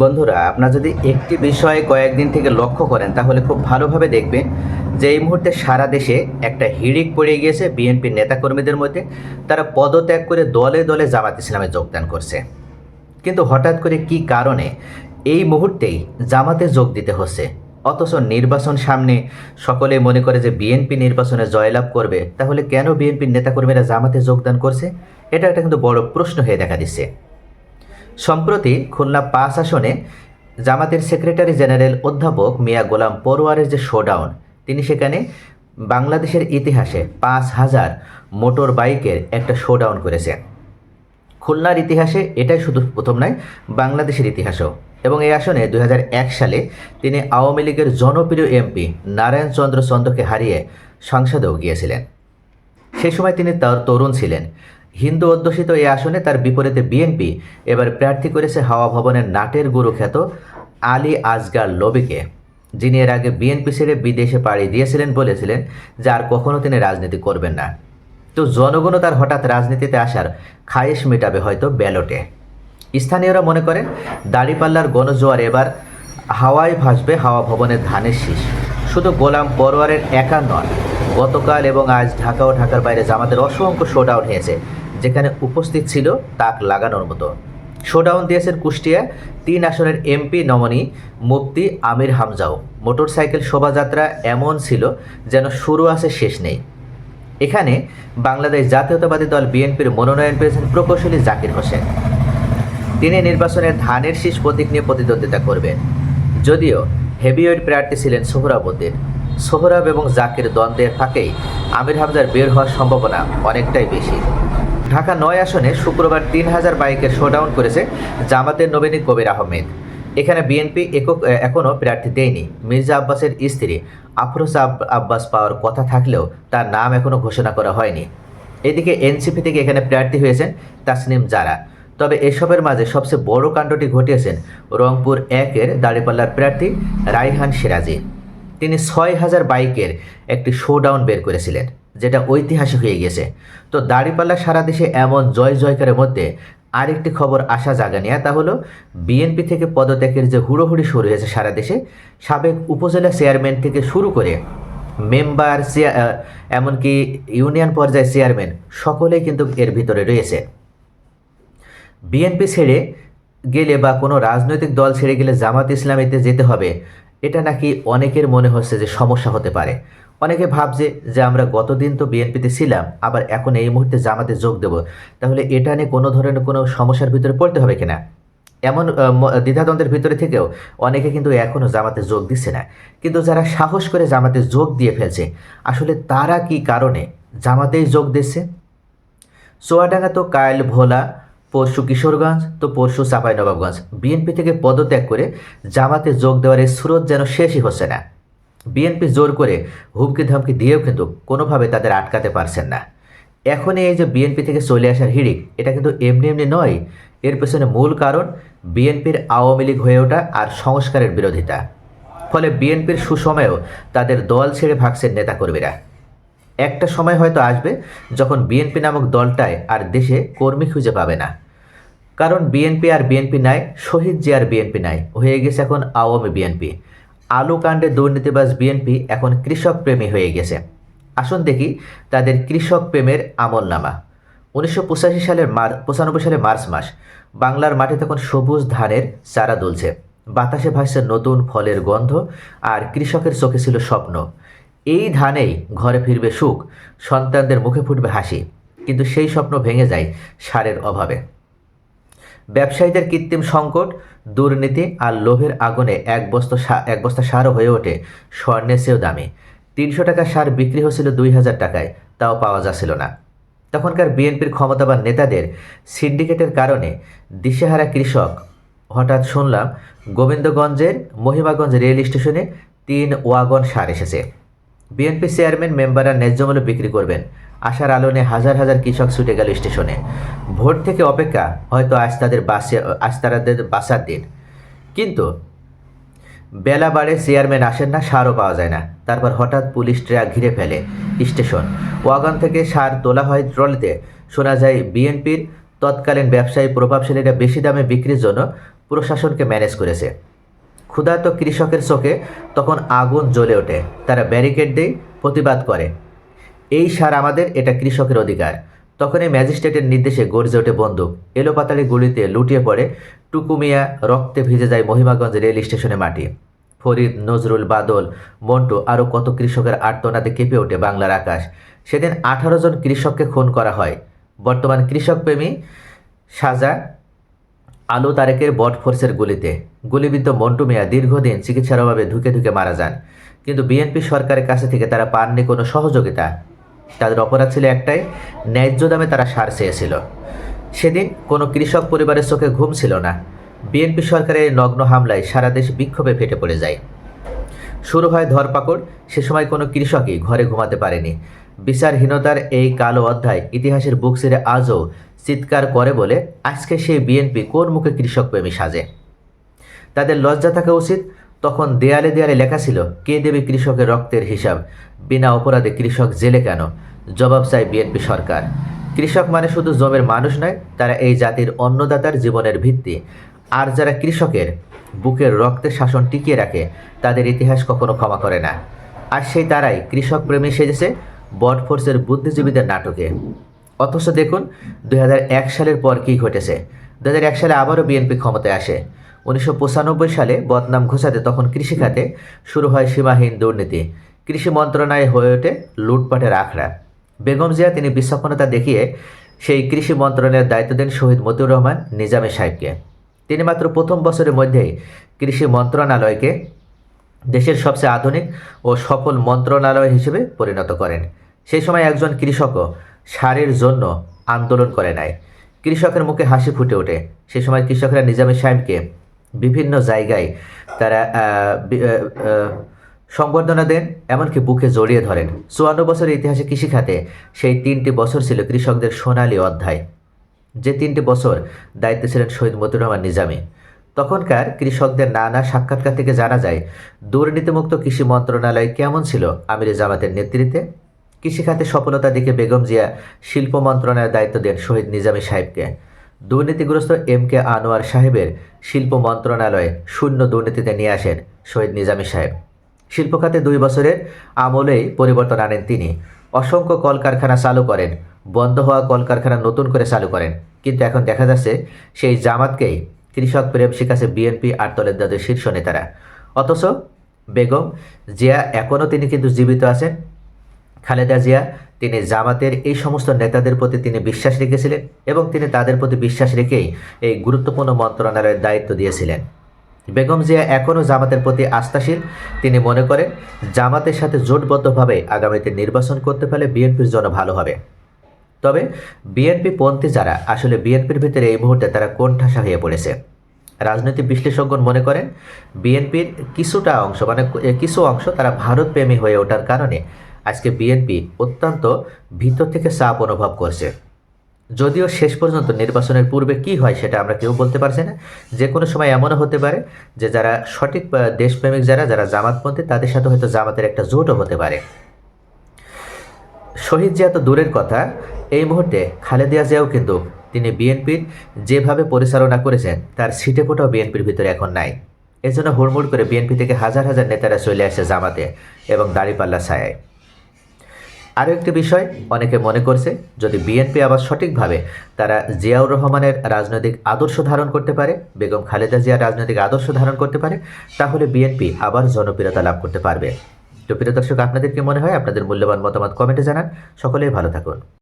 বন্ধুরা, আপনারা যদি একটি বিষয়ে কয়েকদিন থেকে লক্ষ্য করেন, তাহলে খুব ভালোভাবে দেখবেন যে এই মুহূর্তে সারা দেশে একটা হিড়িক পড়ে গিয়েছে বিএনপির নেতাকর্মীদের মধ্যে। তারা পদত্যাগ করে দলে দলে জামাত ইসলামে যোগদান করছে। কিন্তু হঠাৎ করে কি কারণে এই মুহূর্তেই জামাতে যোগ দিতে হচ্ছে? অথচ নির্বাচন সামনে সকলে মনে করে যে বিএনপি নির্বাচনে জয়লাভ করবে, তাহলে কেন বিএনপির নেতাকর্মীরা জামাতে যোগদান করছে? এটা একটা কিন্তু বড় প্রশ্ন হয়ে দেখা দিচ্ছে। সম্প্রতি খুলনা পাঁচ আসনে জামাতের সেক্রেটারি জেনারেল অধ্যাপক মিয়া গোলাম পরোয়ারের যে শোডাউন, তিনি সেখানে বাংলাদেশের ইতিহাসে পাঁচ হাজার মোটর বাইকের একটা শোডাউন করেছে। খুলনার ইতিহাসে এটাই শুধু প্রথম নয়, বাংলাদেশের ইতিহাসও। এবং এই আসনে দুই হাজার এক সালে তিনি আওয়ামী লীগের জনপ্রিয় এমপি নারায়ণ চন্দ্র চন্দ্রকে হারিয়ে সংসদেও গিয়েছিলেন। সেই সময় তিনি তার তরুণ ছিলেন। হিন্দু অধ্যুষিত এই আসনে তার বিপরীতে বিএনপি, এবার প্রার্থী করেছে হাওয়া ভবনের নাটের গুরু খ্যাত আলী আজগার লবিকে। যিনি এর আগে বিএনপি ছেড়ে বিদেশে পাড়ি দিয়েছিলেন বলেছিলেন যে আর কখনো তিনি রাজনীতি করবেন না। তো জনগণও তার হঠাৎ রাজনীতিতে আসার খায়েশ মেটাবে হয়তো ব্যালটে। স্থানীয়রা মনে করেন দাড়িপাল্লার গণজোয়ার এবার হাওয়ায় ভাসবে হাওয়া ভবনের ধানের শীষ। শুধু গোলাম পরোয়ারের একা নন গতকাল এবং আজ ঢাকা ও ঢাকার বাইরে জামাতের অসংখ্য শোডাউন হয়েছে। যেখানে উপস্থিত ছিল তাক লাগানোর মতো। শোডাউন দিয়েছেন কুষ্টিয়া তিন আসনের এমপি নমনী, মুফতি আমির হামজাও। মোটরসাইকেল শোভাযাত্রা এমন ছিল যেন শুরু আছে, শেষ নেই। এখানে বাংলাদেশ জাতীয়তাবাদী দল বিএনপির মনোনয়ন পেয়েছেন প্রকৌশলী জাকির হোসেন। তিনি নির্বাচনে ধানের শীষ প্রতীক নিয়ে প্রতিদ্বন্দ্বিতা করবেন। যদিও হেভিওয়েট প্রার্থী ছিলেন সোহরাবুদ্দিন সোহরাব এবং জাকির দ্বন্দ্বের ফাঁকেই আমির হামজার বের হওয়ার সম্ভাবনা অনেকটাই বেশি। ঢাকা নয় আসনে শুক্রবার তিন হাজার বাইকের শোডাউন করেছে জামাতের নবীনী কবির আহমেদ। এখানে বিএনপি একক এখনও প্রার্থী দেয়নি। মির্জা আব্বাসের স্ত্রী আফরোজা আব- আব্বাস পাওয়ার কথা থাকলেও তার নাম এখনও ঘোষণা করা হয়নি। এদিকে এনসিপি থেকে এখানে প্রার্থী হয়েছেন তাসনিম জারা। তবে এসবের মাঝে সবচেয়ে বড় কাণ্ডটি ঘটিয়েছেন রংপুর একের দাড়িপাল্লার প্রার্থী রাইহান সিরাজি। তিনি ছয় হাজার বাইকের একটি শোডাউন বের করেছিলেন। যেটা ঐতিহাসিক হয়ে গেছে। তো দাড়িপাল্লা সারা দেশে এমন জয় জয়কারের মধ্যে আরেকটি খবর আসা জাগা নেয়া, তা হলো বিএনপি থেকে পদত্যাগের যে হুড়োহুড়ি শুরু হয়েছে সারা দেশে, সাবেক উপজেলা চেয়ারম্যান থেকে শুরু করে মেম্বার এমনকি ইউনিয়ন পর্যায়ে চেয়ারম্যান সকলেই কিন্তু এর ভিতরে রয়েছে। বিএনপি ছেড়ে গেলে বা কোনো রাজনৈতিক দল ছেড়ে গেলে জামাত ইসলামীতে যেতে হবে, এটা নাকি অনেকের মনে হচ্ছে যে সমস্যা হতে পারে। অনেকে ভাবছে যে আমরা গতদিন তো বিএনপিতে ছিলাম, আবার এখন এই মুহূর্তে জামাতে যোগ দেব। তাহলে এটা নিয়ে কোনো ধরনের কোনো সমস্যার ভিতরে পড়তে হবে কিনা? এমন দ্বিধাদ্বন্দ্বের ভিতরে থেকেও অনেকে কিন্তু এখনও জামাতে যোগ দিচ্ছে না। কিন্তু যারা সাহস করে জামাতে যোগ দিয়ে ফেলছে, আসলে তারা কি কারণে জামাতেই যোগ দিচ্ছে? চোয়াডাঙ্গা তো কাইল ভোলা, পরশু কিশোরগঞ্জ, তো পরশু চাঁপাইনবাবগঞ্জ। বিএনপি থেকে পদত্যাগ করে জামাতে যোগ দেওয়ার এই স্রোত যেন শেষই হচ্ছে না। বিএনপি জোর করে হুমকি ধামকি দিয়েও কিন্তু কোনোভাবে তাদের আটকাতে পারছেন না। এখন এই যে বিএনপি থেকে চলে আসার হিড়িক, এটা কিন্তু এমনি এমনি নয়। এর পেছনে মূল কারণ বিএনপির আওয়ামী লীগ হয়ে ওঠা আর সংস্কারের বিরোধিতা। ফলে বিএনপির সুসময়েও তাদের দল ছেড়ে ভাগছেন নেতাকর্মীরা। একটা সময় হয়তো আসবে যখন বিএনপি নামক দলটায় আর দেশে কর্মী খুঁজে পাবে না। কারণ বিএনপি আর বিএনপি নাই, শহীদ জিয়ার বিএনপি নাই, হয়ে গেছে এখন আওয়ামী বিএনপি। আলু কাণ্ডে দুর্নীতিবাজ বিএনপি এখন কৃষক প্রেমী হয়ে গেছে। আসুন দেখি তাদের কৃষক প্রেমের আমল নামা উনিশশো পঁচাশি সালের মার, পঁচানব্বই সালের মার্চ মাস, বাংলার মাঠে তখন সবুজ ধানের চারা দুলছে। বাতাসে ভাসছে নতুন ফলের গন্ধ আর কৃষকের চোখে ছিল স্বপ্ন। এই ধানেই ঘরে ফিরবে সুখ, সন্তানদের মুখে ফুটবে হাসি। কিন্তু সেই স্বপ্ন ভেঙে যায় সারের অভাবে। ব্যবসায়ীদের কৃত্রিম সংকট, দুর্নীতি আর লোভের আগুনে এক বস্তা এক বস্তা সারও হয়ে ওঠে স্বর্ণের চেয়েও দামি। তিনশো টাকা সার বিক্রি হয়েছিল দুই হাজার টাকায়, তাও পাওয়া যাচ্ছিল না। তখনকার বিএনপির ক্ষমতাবান নেতাদের সিন্ডিকেটের কারণে দিশেহারা কৃষক, হঠাৎ শুনলাম গোবিন্দগঞ্জের মহিমাগঞ্জ রেল স্টেশনে তিন ওয়াগন সার এসেছে। বিএনপি চেয়ারম্যান মেম্বাররা ন্যায্য মূল্য বিক্রি করবেন। আশার আলোনে হাজার হাজার কৃষক ছুটে গেল স্টেশনে। ভোট থেকে অপেক্ষা, হয়তো আজ তাদের বাসে, আজ তাদের বাসার দিন। কিন্তু বেলা বাড়ে, চেয়ারম্যান আসেন না, সারও পাওয়া যায় না। তারপর হঠাৎ পুলিশ ট্রাক ঘিরে ফেলে স্টেশন। ওয়াগন থেকে সার তোলা হয় ট্রলিতে। শোনা যায়, বিএনপির তৎকালীন ব্যবসায়ী প্রভাবশালীরা বেশি দামে বিক্রির জন্য প্রশাসনকে ম্যানেজ করেছে। ক্ষুধার্ত কৃষকের চোখে তখন আগুন জ্বলে ওঠে। তারা ব্যারিকেড দেয় প্রতিবাদ করে। এই সার আমাদের, এটা কৃষকের অধিকার। তখনই ম্যাজিস্ট্রেটের নির্দেশে গর্জে ওঠে বন্দুক। এলোপাতাড়ি গুলিতে লুটিয়ে পড়ে টুকুমিয়া রক্তে ভিজে যায় মহিমাগঞ্জ রেল স্টেশনে মাটি। ফরিদ, নজরুল, বাদল, মন্টু আরও কত কৃষকের আর্তনাদে কেঁপে ওঠে বাংলার আকাশ। সেদিন আঠারো জন কৃষককে খুন করা হয়। বর্তমান কৃষকপ্রেমী সাজা আলু তারেকের বট ফোর্সের গুলিতে। গুলিবিদ্ধ মন্টু মিয়া দীর্ঘদিন চিকিৎসার অভাবে ধুকে ধুকে মারা যান। কিন্তু বিএনপি সরকারের কাছে থেকে তারা পাননি কোনো সহযোগিতা। তাদের অপরাধ ছিল একটাই, ন্যায্য দামে তারা সার চেয়েছিল। সেদিন কোনো কৃষক পরিবারের চোখে ঘুম ছিল না। বিএনপি সরকারের নগ্ন হামলায় সারা দেশ বিক্ষোভে ফেটে পড়ে যায়। শুরু হয় ধরপাকড়, সে সময় কোনো কৃষকই ঘরে ঘুমাতে পারেনি। বিচারহীনতার এই কালো অধ্যায় ইতিহাসের বুক ছিঁড়ে আজও চিৎকার করে বলে, আজকে সেই বিএনপি কোন মুখে কৃষকপ্রেমী সাজে? তাদের লজ্জা থাকা উচিত। তখন দেয়ালে দেয়ালে লেখা ছিল, কে দেবে কৃষকের রক্তের হিসাব? বিনা অপরাধে কৃষক জেলে কেন? জবাব চায় বিএনপি সরকার। কৃষক মানে শুধু জমির মানুষ নয়, তারা এই জাতির অন্নদাতার জীবনের ভিত্তি। আর যারা কৃষকের বুকের রক্তের শাসন টিকিয়ে রাখে, তাদের ইতিহাস কখনো ক্ষমা করে না। আর সেই তারাই কৃষক প্রেমী সেজেছে বট ফোর্সের বুদ্ধিজীবীদের নাটকে। অথচ দেখুন দু হাজার এক সালের পর কী ঘটেছে। দুহাজার এক সালে আবারও বিএনপি ক্ষমতায় আসে। উনিশশো পঁচানব্বই সালে বদনাম ঘোষাতে তখন কৃষিখাতে শুরু হয় সীমাহীন দুর্নীতি। কৃষি মন্ত্রণালয় হয়ে ওঠে লুটপাটের আখড়া। বেগম জিয়া তিনি বিচক্ষণতা দেখিয়ে সেই কৃষি মন্ত্রণালয়ের দায়িত্ব দেন শহীদ মতিউর রহমান নিজামী সাহেবকে। তিনি মাত্র প্রথম বছরের মধ্যেই কৃষি মন্ত্রণালয়কে দেশের সবচেয়ে আধুনিক ও সফল মন্ত্রণালয় হিসেবে পরিণত করেন। সেই সময় একজন কৃষকও সারের জন্য আন্দোলন করে নাই। কৃষকের মুখে হাসি ফুটে ওঠে। সেই সময় কৃষকরা নিজামী সাহেবকে বিভিন্ন জায়গায় তারা সংবর্ধনা দেন, এমনকি বুকে জড়িয়ে ধরেন। চুয়ান্ন বছরের ইতিহাসে কৃষিখাতে সেই তিনটি বছর ছিল কৃষকদের সোনালী অধ্যায়। যে তিনটি বছর দায়িত্বে ছিলেন শহীদ মতিউর রহমান নিজামী। তখনকার কৃষকদের নানা সাক্ষাৎকার থেকে জানা যায়, দুর্নীতিমুক্ত কৃষি মন্ত্রণালয় কেমন ছিল আমির জামাতের নেতৃত্বে? কৃষিখাতে সফলতা দেখে বেগম জিয়া শিল্প মন্ত্রণালয়ের দায়িত্ব দেন শহীদ নিজামী সাহেবকে। দুর্নীতিগ্রস্ত এম কে আনোয়ার সাহেবের শিল্প মন্ত্রণালয়ে শূন্য দুর্নীতিতে নিয়ে আসেন শহীদ নিজামী সাহেব। শিল্প খাতে দুই বছরের আমলেই পরিবর্তন আনেন তিনি। অসংখ্য কলকারখানা চালু করেন, বন্ধ হওয়া কলকারখানা নতুন করে চালু করেন। কিন্তু এখন দেখা যাচ্ছে সেই জামাতকেই কৃষক প্রেম শিখাছে বিএনপি আর দলের দাদের শীর্ষ নেতারা। অথচ বেগম জিয়া এখনও তিনি কিন্তু জীবিত আছেন। খালেদা জিয়া, তিনি জামাতের এই সমস্ত নেতাদের প্রতি তিনি বিশ্বাস রেখেছিলেন এবং তিনি তাদের প্রতি বিশ্বাস রেখেই এই গুরুত্বপূর্ণ মন্ত্রণালয়ের দায়িত্ব দিয়েছিলেন। বেগম জিয়া এখনও জামাতের প্রতি আস্থাশীল। তিনি মনে করেন, জামাতের সাথে জোটবদ্ধভাবে আগামীতে নির্বাচন করতে পারলে বিএনপির জন্য ভালো হবে। তবে বিএনপি পন্থী যারা, আসলে বিএনপির ভিতরে এই মুহূর্তে তারা কোণঠাসা হয়ে পড়েছে। রাজনৈতিক বিশ্লেষকগণ মনে করেন, বিএনপির কিছুটা অংশ মানে কিছু অংশ তারা ভারতপ্রেমী হয়ে ওঠার কারণে আজকে বিএনপি অত্যন্ত ভিতর থেকে চাপ অনুভব করছে। যদিও শেষ পর্যন্ত নির্বাচনের পূর্বে কি হয় সেটা আমরা কেউ বলতে পারছি না। যে কোনো সময় এমনও হতে পারে যে যারা সঠিক দেশপ্রেমিক যারা যারা জামাতপন্থী, তাদের সাথে হয়তো জামাতের একটা জোটও হতে পারে। শহীদ জিয়া তো দূরের কথা এই মুহূর্তে খালেদা জিয়াও কিন্তু তিনি বিএনপির যেভাবে পরিচালনা করেছেন, তার সিটে ফোটাও বিএনপির ভিতরে এখন নাই। এজন্য হুড়মুড় করে বিএনপি থেকে হাজার হাজার নেতারা চলে আসে জামাতে এবং দাড়িপাল্লা ছায়ায়। আরও একটি বিষয় অনেকে মনে করছে, যদি বিএনপি আবার সঠিকভাবে তারা জিয়াউর রহমানের রাজনৈতিক আদর্শ ধারণ করতে পারে, বেগম খালেদা জিয়ার রাজনৈতিক আদর্শ ধারণ করতে পারে, তাহলে বিএনপি আবার জনপ্রিয়তা লাভ করতে পারবে। তো প্রিয় দর্শক, আপনাদের কি মনে হয়? আপনাদের মূল্যবান মতামত কমেন্টে জানান। সকলেই ভালো থাকুন।